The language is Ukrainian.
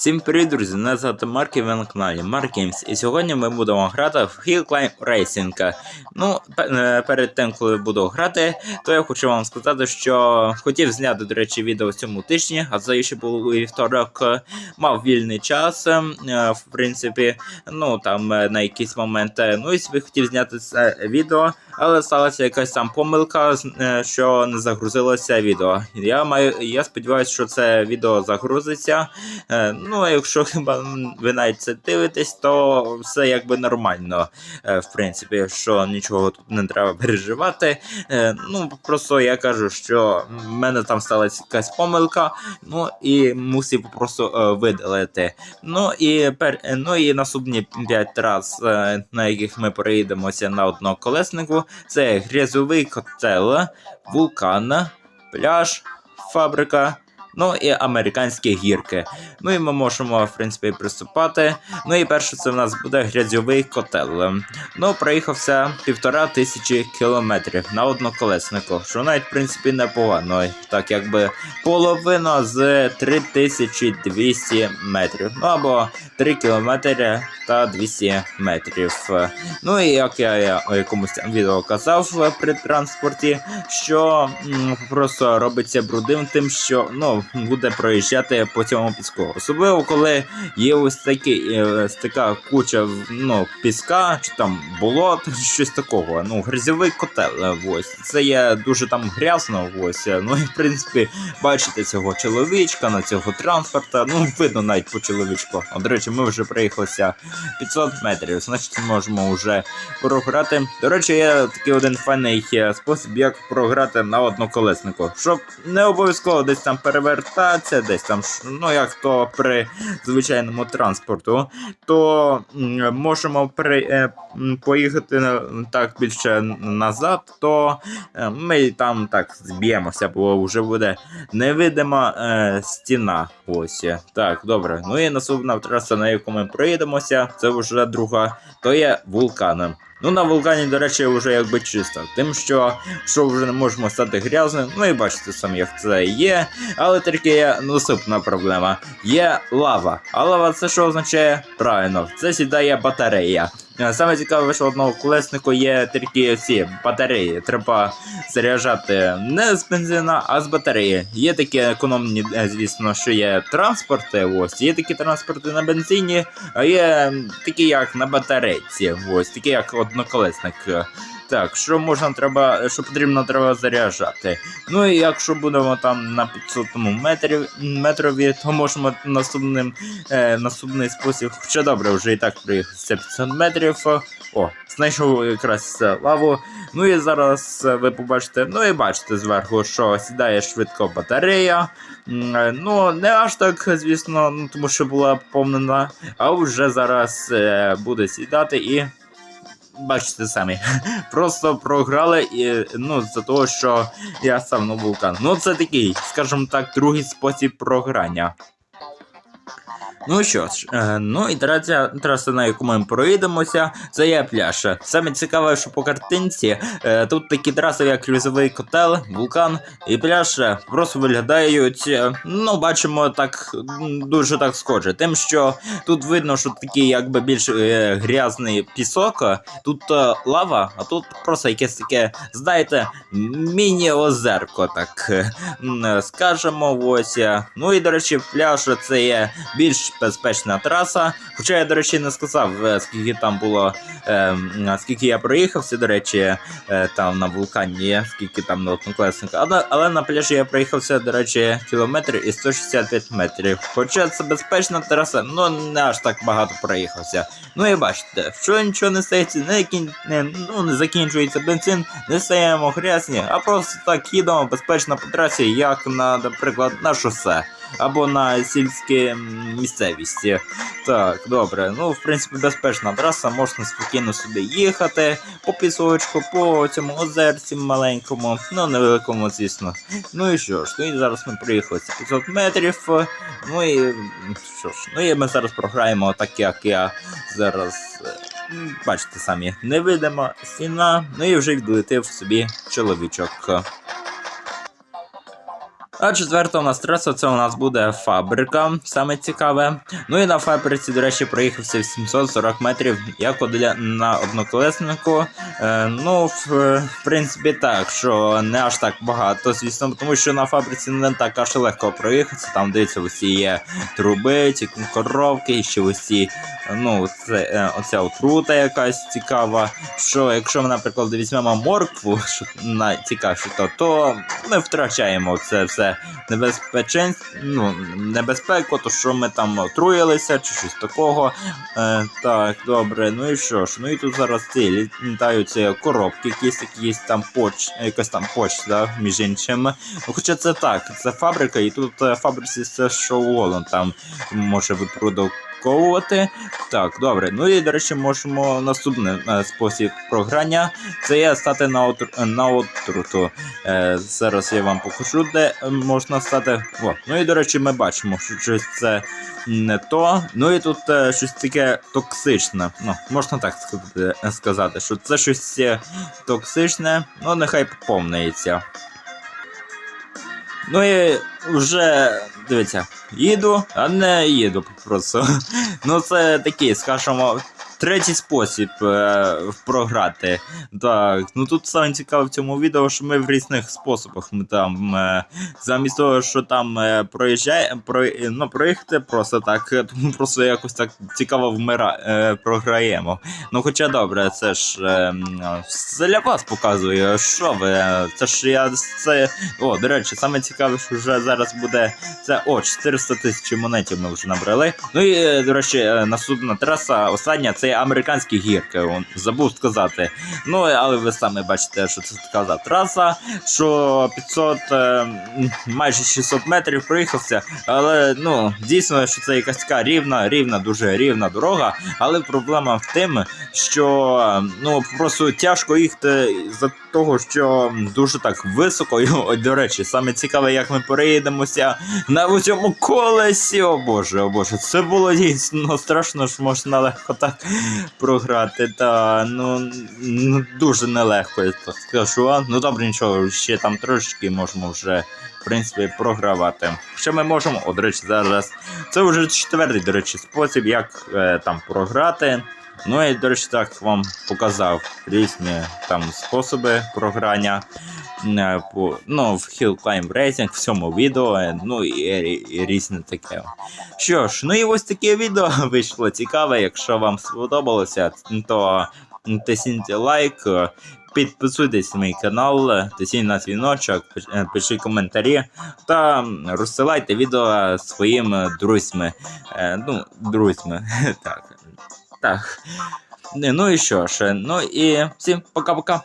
Всім привіт, друзі! Мене звати Марк і ви на каналі Games. І сьогодні ми будемо грати в Hill Climb Racing. Ну, е, перед тим, коли буду грати, то я хочу вам сказати, що хотів зняти, до речі, відео в цьому тижні, а це ще був вівторок, е, мав вільний час, е, в принципі, ну там на якісь моменти. Ну і собі хотів зняти це відео, але сталася якась там помилка, е, що не загрузилося відео. Я маю, я сподіваюся, що це відео загрузиться. Е, Ну, а якщо хіба ви навіть це дивитесь, то все якби нормально. Е, В принципі, що нічого тут не треба переживати. Ну, просто я кажу, що в мене там сталася якась помилка, ну і мусив просто видалити. Ну і пер... ну і наступні 5 раз, на яких ми проїдемося на одноколеснику, це грязовий котел, вулкан, пляж, фабрика. Ну і американські гірки. Ну і ми можемо, в принципі, приступати. Ну і перше, це в нас буде грязьовий котел. Ну, проїхався півтора тисячі кілометрів на одноколеснику, що навіть, в принципі, непогано. Так, якби половина з 3200 метрів. Ну або 3 кілометри та 200 метрів. Ну і як я, у якомусь відео казав при транспорті, що м, просто робиться брудним тим, що ну, буде проїжджати по цьому піску. Особливо, коли є ось такі, е, ось така куча ну, піска, чи там болот, щось такого. Ну, грязьовий котел. е, Ось. Це є дуже там грязно. Ось. Ну і в принципі, бачите цього чоловічка на цього транспорта. Ну, видно навіть по чоловічку. От, до речі, ми вже проїхалися 500 метрів, значить можемо вже програти. До речі, є такий один файний е, спосіб, як програти на одноколеснику. Щоб не обов'язково десь там перевертатися, десь там, ну як то при звичайному транспорту, то можемо при, е, поїхати так більше назад, то е, ми там так зб'ємося, бо вже буде невидима е, стіна. Ось. Так, добре. Ну і наступна траса, на яку ми проїдемося, це вже друга, то є вулкан. Ну, на вулкані, до речі, вже якби чисто. Тим, що, що вже не можемо стати грязним, ну і бачите самі, як це є. Але тільки є наступна проблема. Є лава. А лава це що означає? Правильно, це сідає батарея. Е, Саме цікаве, що одного колеснику є тільки ці батареї. Треба заряджати не з бензина, а з батареї. Є такі економні, е, звісно, що є транспорти. Ось є такі транспорти на бензині, а є такі, як на батарейці. Ось такі, як одноколесник. Так, що можна треба, що потрібно треба заряджати. Ну і якщо будемо там на 500 метрів метрові, то можемо наступним е, наступний спосіб. Хоча добре, вже і так приїхався 500 метрів. О, знайшов якраз лаву. Ну і зараз е, ви побачите, ну і бачите зверху, що сідає швидко батарея. Е, Ну, не аж так, звісно, ну, тому що була поповнена, а вже зараз е, буде сідати і. Бачите самі, просто програли і ну за того, що я став на вулкан. Ну це такий, скажімо так, другий спосіб програння. Ну що ж, е, ну і третя траса, на яку ми проїдемося, це є пляж. Саме цікаве, що по картинці е, тут такі траси, як Люзовий котел, вулкан і пляж просто виглядають. е, Ну, бачимо так дуже так схоже. Тим, що тут видно, що такий якби більш грязний пісок, тут лава, а тут просто якесь таке, знаєте, міні-озерко, так скажемо. Ось. Ну і до речі, пляж це є більш безпечна траса. Хоча я, до речі, не сказав, е, скільки там було, е, скільки я проїхався, до речі, е, там на вулкані, скільки там на однокласника. Але, але на пляжі я проїхався, до речі, кілометр і 165 метрів. Хоча це безпечна траса, ну не аж так багато проїхався. Ну і бачите, що нічого не стається, не, кін... не, ну, не закінчується бензин, не стаємо грязні, а просто так їдемо безпечно по трасі, як на, наприклад, на шосе. Або на сільській м, місцевісті. Так, добре. Ну, в принципі, безпечна траса, можна спокійно сюди їхати по пісочку, по цьому озерці маленькому, ну невеликому, звісно. Ну і що ж, ну і зараз ми приїхали ці 500 метрів. Ну і що ж, ну і ми зараз програємо так, як я зараз. Бачите самі, невидима стіна, ну і вже відлетив собі чоловічок. А четверта у нас траса, це у нас буде фабрика, саме цікаве. Ну і на фабриці, до речі, проїхався 840 метрів, як одля- на одноколеснику. Е, ну, в, в принципі, так, що не аж так багато, звісно, тому що на фабриці не так аж легко проїхатися. Там дивіться, усі є труби, ці коровки, і ще усі, ну, це, е, оця отрута якась цікава. Що якщо ми, наприклад, візьмемо моркву, що найцікавіше, то, то ми втрачаємо це все небезпечен... ну, небезпеку, то що ми там отруїлися чи щось такого. Е, так, добре, ну і що ж? Ну і тут зараз ці літаються коробки, якісь якісь там поч, якась там почта, між іншим. Ну, хоча це так, це фабрика, і тут е, фабриці все, що угодно там може випродуковувати. Так, добре. Ну і до речі, можемо наступний е, спосіб програння. Це є стати на, отр... на отруту. Е, зараз я вам покажу, де е, можна стати. О, ну і до речі, ми бачимо, що щось це не то. Ну і тут е, щось таке токсичне. Ну, можна так сказати, сказати, що це щось е, токсичне, ну нехай поповнюється. Ну і вже дивіться, їду, а не їду просто. Ну, це такий, скажімо, третій спосіб е, програти. Так, ну тут саме цікаве в цьому відео, що ми в різних способах. Ми там е, замість того, що там е, проїжджає, про, ну, проїхати просто так, е, тому просто якось так цікаво вмира, е, програємо. Ну, хоча добре, це ж е, все для вас показую. Що ви? е, Це ж я це. О, до речі, саме цікаве, що вже зараз буде це. О, 400 тисяч монетів ми вже набрали. Ну і, е, до речі, наступна траса, остання, це американські гірки. он, Забув сказати. Ну, але ви самі бачите, що це така за траса, що 500, е, майже 600 метрів проїхався. Але ну, дійсно, що це якась така рівна, рівна, дуже рівна дорога. Але проблема в тим, що е, ну просто тяжко їхати за того, що дуже так високо. І, до речі, саме цікаве, як ми переїдемося на цьому колесі. О боже, о боже, це було дійсно страшно, що можна легко так програти. Та ну, ну дуже нелегко, я скажу. Ну добре, нічого, ще там трошечки можемо вже. В принципі, програвати. Що ми можемо? О, до речі, зараз. Це вже четвертий, до речі, спосіб, як е, там програти. Ну і, до речі, так вам показав різні там способи програння. Ну, в Hill Climb Racing, в цьому відео, ну і, і, різне таке. Що ж, ну і ось таке відео вийшло цікаве. Якщо вам сподобалося, то тисніть лайк. Підписуйтесь на мій канал, тисніть на дзвіночок, е, пишіть коментарі та розсилайте відео своїм друзьми. Е, ну, друзьми. так. Так. Ну і що ж, ну і всім пока-пока.